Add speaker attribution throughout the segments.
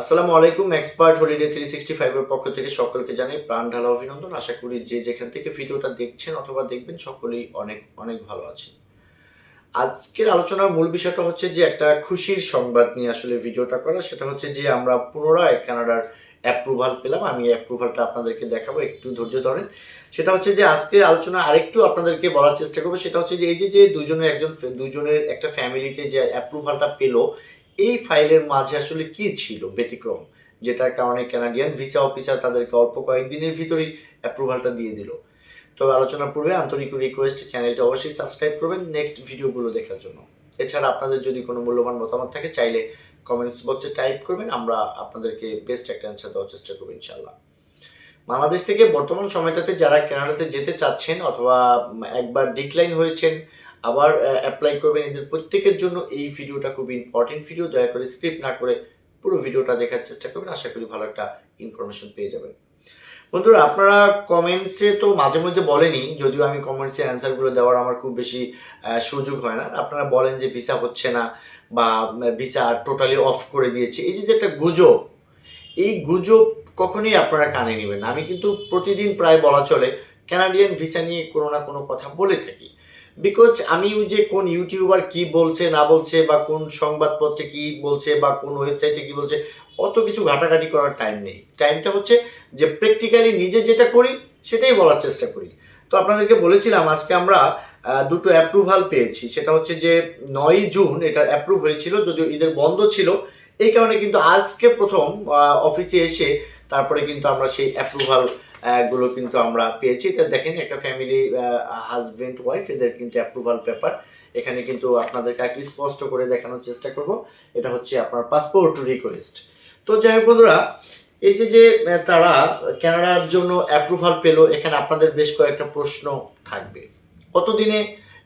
Speaker 1: আসসালামু আলাইকুম expert holiday three sixty ফাইভের পক্ষ থেকে সকলকে জানাই প্রাণ ঢালা অভিনন্দন। আশা করি যে যেখান থেকে ভিডিওটা দেখছেন অথবা দেখবেন, সকলেই অনেক অনেক ভালো আছেন। আজকের আলোচনার মূল বিষয়টা হচ্ছে যে একটা খুশির সংবাদ নিয়ে আসলে ভিডিওটা করা। সেটা হচ্ছে যে আমরা পুনরায় কানাডার অ্যাপ্রুভাল পেলাম। আমি অ্যাপ্রুভালটা আপনাদেরকে দেখাবো, একটু ধৈর্য ধরেন। সেটা হচ্ছে যে আজকের আলোচনা আরেকটু আপনাদেরকে বলার চেষ্টা করব। সেটা হচ্ছে যে এই যে যে দুজনের একজন, দুজনের একটা ফ্যামিলিতে যে অ্যাপ্রুভালটা পেল এই ফাইলের মাঝে আসলে কি ছিল ব্যতিক্রম? যেটার কারণে কানাডিয়ান ভিসা অফিসার তাদেরকে অল্প কয়েকদিনের ভিতরেই অ্যাপ্রুভালটা দিয়ে দিল। তবে আলোচনার পূর্বে আন্তরিক রিকোয়েস্ট চ্যানেলটা অবশ্যই সাবস্ক্রাইব করবেন নেক্সট ভিডিওগুলো দেখার জন্য। এছাড়া আপনাদের যদি কোনো মূল্যবান মতামত থাকে, চাইলে কমেন্টস বক্সে টাইপ করবেন, আমরা আপনাদেরকে বেস্ট একটা অ্যান্সার দেওয়ার চেষ্টা করব ইনশাল্লাহ বাংলাদেশ থেকে বর্তমান সময়টাতে যারা কানাডাতে যেতে চাচ্ছেন অথবা একবার ডিক্লাইন হয়েছেন আবার অ্যাপ্লাই করবেন এদের প্রত্যেকের জন্য এই ভিডিওটা খুব ইম্পর্টেন্ট ভিডিও দয়া করে স্ক্রিপ্ট না করে পুরো ভিডিওটা দেখার চেষ্টা করবেন। আশা করি ভালো একটা ইনফরমেশন পেয়ে যাবেন। বন্ধুরা, আপনারা কমেন্টসে তো মাঝে মধ্যে বলেনি, যদিও আমি কমেন্টসে অ্যান্সারগুলো দেওয়ার আমার খুব বেশি সুযোগ হয় না। আপনারা বলেন যে ভিসা হচ্ছে না বা ভিসা টোটালি অফ করে দিয়েছে। এই যে একটা গুজব, এই গুজব কখনোই আপনারা কানে নেবেন আমি কিন্তু প্রতিদিন প্রায় বলা চলে কানাডিয়ান ভিসা নিয়ে কোনো না কোনো কথা বলে থাকি। বিকজ আমি ওই যে কোন ইউটিউবার কি বলছে, না বলছে, বা কোন সংবাদপত্রে কি বলছে, বা কোন ওয়েবসাইটে কি বলছে, অত কিছু ঘাটাঘাটি করার টাইম নেই। টাইমটা হচ্ছে যে প্র্যাকটিক্যালি নিজে যেটা করি, সেটাই বলার চেষ্টা করি। তো আপনাদেরকে বলেছিলাম, আজকে আমরা দুটো অ্যাপ্রুভাল পেয়েছি। সেটা হচ্ছে যে নয় জুন এটা অ্যাপ্রুভ হয়েছিল, যদিও ঈদের বন্ধ ছিল। এই কারণে কিন্তু আজকে প্রথম অফিসে এসে তারপরে কিন্তু আমরা সেই অ্যাপ্রুভাল গুলো কিন্তু আমরা পেয়েছি। এটা দেখেন, একটা ফ্যামিলি হাজবেন্ড ওয়াইফ এদের কিন্তু অ্যাপ্রুভাল পেপার এখানে কিন্তু আপনাদেরকে একটু স্পষ্ট করে দেখানোর চেষ্টা করব। এটা হচ্ছে আপনার পাসপোর্ট রিকোয়েস্ট তো যাই হোক বন্ধুরা, এই যে যে তারা কানাডার জন্য অ্যাপ্রুভাল পেল, এখানে আপনাদের বেশ কয়েকটা প্রশ্ন থাকবে। কতদিনে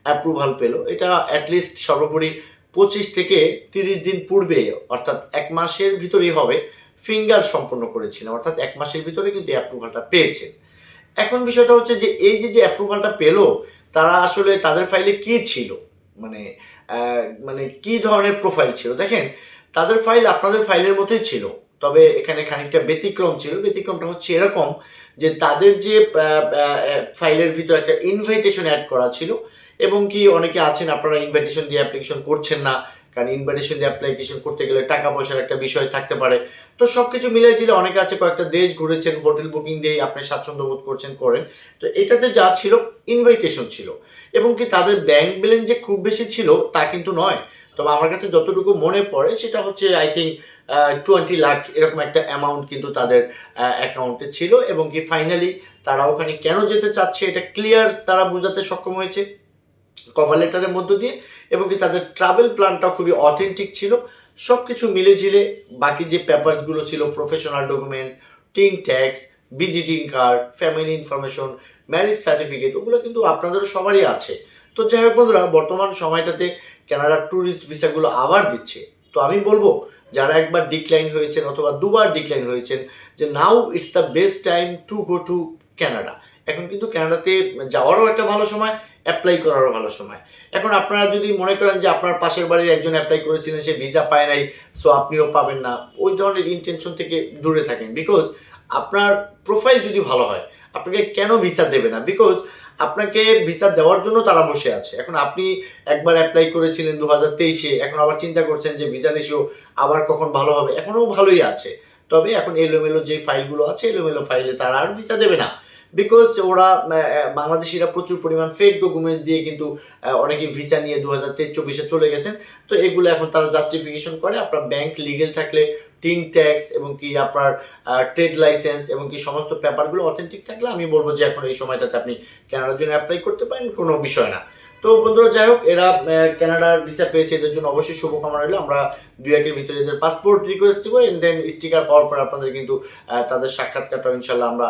Speaker 1: অ্যাপ্রুভাল পেল? এটা অ্যাটলিস্ট সর্বোপরি পঁচিশ থেকে তিরিশ দিন পূর্বে, অর্থাৎ এক মাসের ভিতরেই হবে। ফিঙ্গার সম্পন্ন করেছিলেন, অর্থাৎ এক মাসের ভিতরে কিন্তু অ্যাপ্রুভালটা পেয়েছেন এখন বিষয়টা হচ্ছে যে, এই যে যে অ্যাপ্রুভালটা পেল, তারা আসলে তাদের ফাইলে কি ছিল? মানে মানে কি ধরনের প্রোফাইল ছিল? দেখেন, তাদের ফাইল আপনাদের ফাইলের মতোই ছিল, তবে এখানে খানিকটা ব্যতিক্রম ছিল। ব্যতিক্রমটা হচ্ছে এরকম যে, তাদের যে ফাইলের ভিতর একটা ইনভাইটেশন অ্যাড করা ছিল এবং কি অনেকে আছেন, আপনারা ইনভাইটেশন দিয়ে অ্যাপ্লিকেশন করছেন না, কারণ ইনভাইটেশন দিয়ে অ্যাপ্লিকেশন করতে গেলে টাকা পয়সার একটা বিষয় থাকতে পারে। তো সব কিছু মিলিয়ে জিলে অনেকে আছে, কয়েকটা দেশ ঘুরেছেন, হোটেল বুকিং দিয়ে আপনি স্বাচ্ছন্দ্য বোধ করছেন, করেন। তো এটাতে যা ছিল ইনভাইটেশন ছিল। এবং কি তাদের ব্যাংক ব্যালেন্স যে খুব বেশি ছিল, তা কিন্তু নয়। তবে আমার কাছে যতটুকু মনে পড়ে, সেটা হচ্ছে আই থিঙ্ক টোয়েন্টি লাখ এরকম একটা অ্যামাউন্ট কিন্তু তাদের অ্যাকাউন্টে ছিল। এবং কি ফাইনালি তারা ওখানে কেন যেতে চাচ্ছে, এটা ক্লিয়ার তারা বোঝাতে সক্ষম হয়েছে। কভার লেটারের মধ্য দিয়ে, এবং কি তাদের ট্রাভেল প্ল্যানটাও খুবই অথেন্টিক ছিল। সব কিছু মিলে ঝিলে বাকি যে পেপারসগুলো ছিল প্রফেশনাল ডকুমেন্টস টিং tax visiting card family information marriage certificate ওগুলো কিন্তু আপনাদেরও সবারই আছে। তো যাই হোক বন্ধুরা, বর্তমান সময়টাতে কানাডার ট্যুরিস্ট ভিসাগুলো আবার দিচ্ছে। তো আমি বলব, যারা একবার ডিক্লাইন হয়েছেন অথবা দুবার ডিক্লাইন হয়েছেন, যে now it's the best time to go to Canada এখন কিন্তু কানাডাতে যাওয়ারও একটা ভালো সময় অ্যাপ্লাই করারও ভালো সময়। এখন আপনারা যদি মনে করেন যে আপনার পাশের বাড়ির একজন অ্যাপ্লাই করেছিলেন, সে ভিসা পায় নাই সো আপনিও পাবেন না, ওই ধরনের ইন্টেনশন থেকে দূরে থাকেন। বিকজ আপনার প্রোফাইল যদি ভালো হয়, আপনাকে কেন ভিসা দেবে না? বিকজ আপনাকে ভিসা দেওয়ার জন্য তারা বসে আছে। এখন আপনি একবার অ্যাপ্লাই করেছিলেন দু হাজার তেইশে, এখন আবার চিন্তা করছেন যে ভিসা রেশিও আবার কখন ভালো হবে? এখনও ভালোই আছে। তবে এখন এলোমেলো যে ফাইলগুলো আছে, এলোমেলো ফাইলে তারা আর ভিসা দেবে না। বিকজ ওরা বাংলাদেশিরা প্রচুর পরিমাণ ফেক ডকুমেন্টস দিয়ে কিন্তু অনেকে ভিসা নিয়ে দু হাজার তেইশ, চব্বিশে চলে গেছেন। তো এগুলো এখন তারা জাস্টিফিকেশন করে। আপনার ব্যাংক লিগেল থাকলে টিন ট্যাক্স এবং কি আপনার ট্রেড লাইসেন্স এবং কি সমস্ত পেপারগুলো অথেন্টিক থাকলে আমি বলব যে এখন এই সময়টাতে আপনি কেনার জন্য অ্যাপ্লাই করতে পারেন, কোনো বিষয় না। তো বন্ধুরা, যাই হোক, এরা কানাডার ভিসা পেয়েছে, এদের জন্য অবশ্যই শুভকামনা রইল। আমরা দুই একের ভিতরে এদের পাসপোর্ট রিকোয়েস্ট দিব এন্ড দেন স্টিকার পাওয়ার পর আপনাদের কিন্তু তাদের সাক্ষাৎকারটা ইনশাল্লাহ আমরা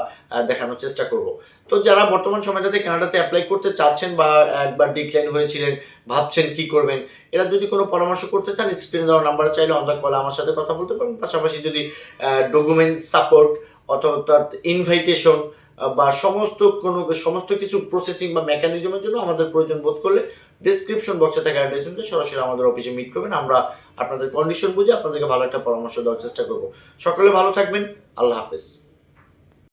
Speaker 1: দেখানোর চেষ্টা করব। তো যারা বর্তমান সময়টাতে কানাডাতে অ্যাপ্লাই করতে চাচ্ছেন বা একবার ডিক্লাইন হয়েছিলেন, ভাবছেন কি করবেন, এরা যদি কোনো পরামর্শ করতে চান স্ক্রিনে দেওয়ার নাম্বার চাইলে অন কল আমার সাথে কথা বলতে পারেন পাশাপাশি যদি ডকুমেন্ট সাপোর্ট অথবা ইনভাইটেশন বা সমস্ত কোনো সমস্ত কিছু প্রসেসিং বা মেকানিজমের জন্য আমাদের প্রয়োজন বোধ করলে ডিসক্রিপশন বক্সে থাকা অ্যাড্রেস অনুযায়ী সরাসরি আমাদের অফিসে মিট করবেন। আমরা আপনাদের কন্ডিশন বুঝে আপনাদেরকে ভালো একটা পরামর্শ দেওয়ার চেষ্টা করব। সকলে ভালো থাকবেন। আল্লাহ হাফেজ।